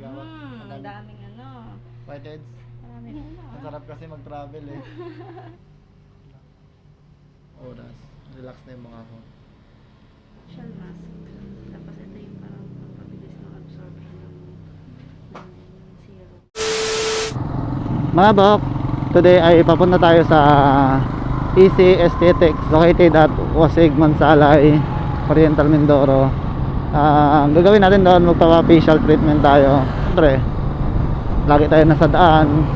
Sigawan. Hmm, ang daming ano. Whiteheads. Maraming ano. Ang sarap kasi mag-travel eh. Oras. Relax na yung mga ko. Facial mask. Tapos ito yung parang pampabilis ng absorption ng, ng serum. Mga bok, today ay papunta tayo sa EC Aesthetics located at Wasig, Mansalay, Oriental Mindoro. Ang gagawin natin doon, magpapa-facial treatment tayo. Siyempre, lagi tayo nasa daan.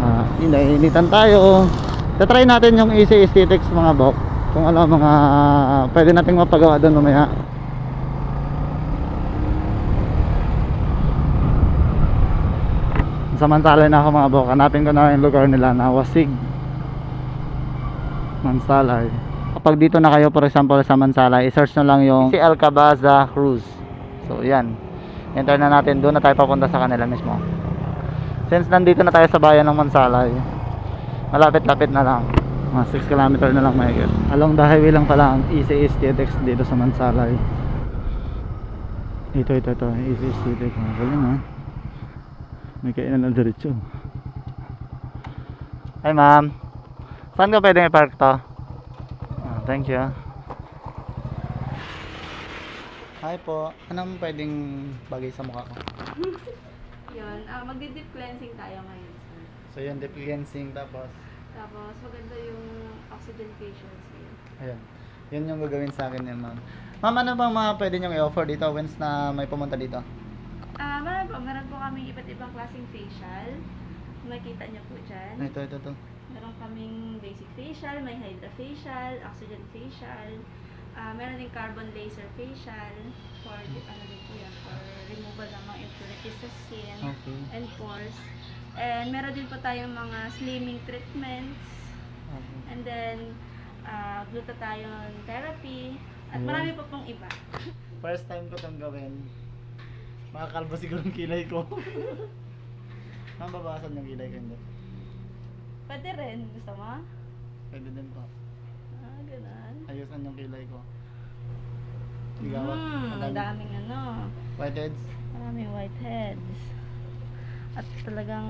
Ah, inainitan tayo. Tatry natin yung EC Aesthetics mga bok. Kung ano mga pwede nating mapagawa doon mamaya. Samantalay na ako mga bok. Hanapin ko na yung lugar nila na Wasig. Mansalay. Kapag dito na kayo for example sa Mansalay, i-search na lang yung si Alcabaza Cruise. So yan. Enter na natin. Doon na tayo papunta sa kanila mismo. Since nandito na tayo sa bayan ng Mansalay, malapit-lapit na lang. Mga 6 km na lang mahigit. Along the highway lang pala ang Easy Aesthetics dito sa Mansalay. Ito, ito, ito. Easy Aesthetics. Ang galing ha. May kainan na diretso. Hi ma'am. Saan ka pwedeng i-park to? Ah, thank you. Hi po. Anong pwedeng bagay sa mukha ko? Yun, ah, magdi-deep cleansing tayo ngayon, sir. So yun, deep cleansing tapos Tapos maganda yung oxygen facial serum. ayun. Yun yung gagawin sa akin yan ma'am. Ma'am, ano bang mga pwede nyo i-offer dito once na may pumunta dito? Ah, meron po, meron po kami iba't ibang klaseng facial. Makita niyo po dyan. Ito, ito, ito. Meron kaming basic facial, may hydra facial, oxygen facial, ah meron din carbon laser facial for ano din po yan, for removal ng mga impurities sa skin Okay. and pores. And meron din po tayong mga slimming treatments, okay. and then ah glutathione therapy, at Ayun. marami pa pong iba. First time ko itong gawin. Makakalbo siguro yung kilay ko. Ma'am, babawasan yung kilay ko hindi. Pwede rin, gusto mo? Pwede din po. Ah, ganun. Ayusan yung kilay ko. Ligawan. Hmm, ang daming ano. Whiteheads. Maraming whiteheads. At talagang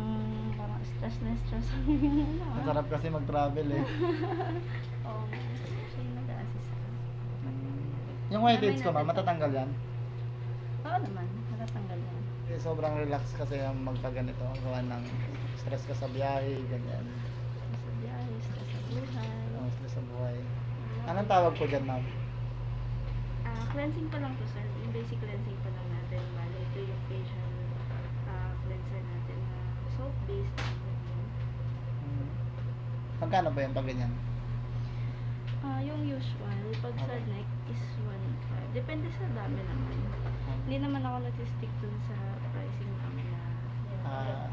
parang stress na stress ang ano. Ang sarap kasi mag-travel eh. Oo, siya yung nag-assist. Mm. Yung whiteheads ko ma'am, matatanggal yan. Oo naman, natatanggal yan. Eh, sobrang relax kasi ang magpaganito. Gawa ng stress ka sa biyahe, ganyan. Sa biyahe, stress sa buhay. Ang stress sa buhay. Anong tawag ko dyan ma'am? Ah, cleansing pa lang to sir. Yung basic cleansing pa lang natin. Bale, ito yung facial ah, cleanser natin na soap-based. Mm. Magkano ba yan pag ganyan? Ah, yung usual, pag sa Okay. neck is 1.5. Depende sa dami naman. Hindi naman ako nag-stick dun sa pricing namin na. Ah,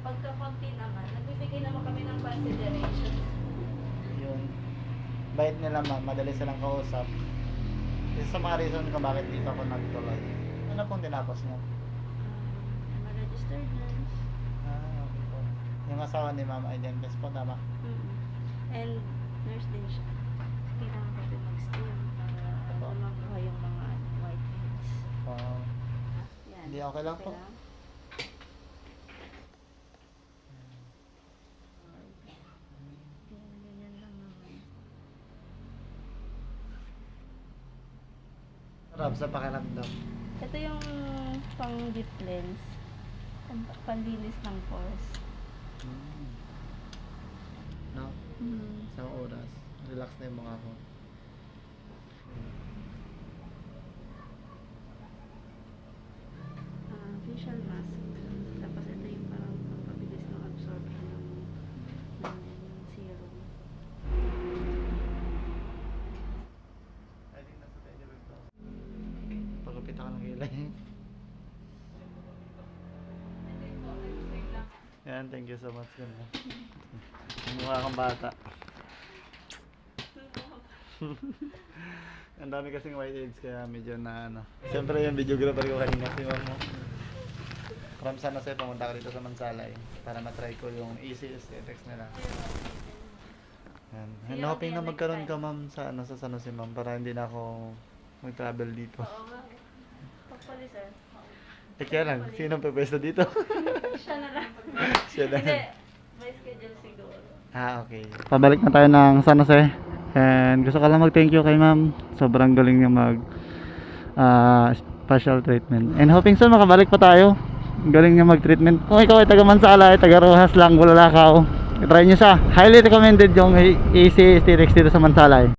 okay. Pagka konti naman, nagbibigay naman kami ng consideration. Yun. Bait nila ma'am, madali silang kausap. Isa sa mga reason kung bakit dito ako nagtuloy. Ano pong tinapos niyo? Um, I'm a registered nurse. Ah, okay po. Yung asawa ni ma'am ay dentist po, tama? Mm. And nurse din siya. Kailangan ko din mag-steam para makuha yung mga whiteheads. Wow. Yan. Hindi, okay lang po. Yan, ganyan lang naman. Sarap sa pakiramdam. Ito yung pang deep cleanse. Pang panlinis ng pores. Mm. No? Mm. Isang oras. Relax na yung mga ko. Ah, facial mask. Tapos ito yung parang pampabilis ng absorption ng, ng serum. Pwede na sa tayo dito. Pagkapit ka ng kilay. Yan, thank you so much. Ganda. Mukha kang bata. Ang dami kasing whiteheads kaya medyo na ano. Siyempre yung videographer ko kanina si Mamo. From San Jose pumunta ko dito sa Mansalay para matry ko yung easy aesthetics nila. Yan. And hoping na magkaroon ka ma'am sa ano sa San Jose ma'am para hindi na ako mag-travel dito. Oo Hopefully, sir. Eh kaya lang, sino ang pepesto dito? Siya na lang. Siya na. Hindi, may schedule siguro. Ah, okay. Pabalik na tayo ng San Jose. And gusto ko lang mag-thank you kay ma'am. Sobrang galing niya mag ah, special treatment. And hoping soon makabalik pa tayo. Galing niya mag-treatment. Kung ikaw ay taga Mansala, ay taga Rojas lang, Bulalakaw. Try niyo siya. Highly recommended yung AC Aesthetics dito sa Mansala. eh.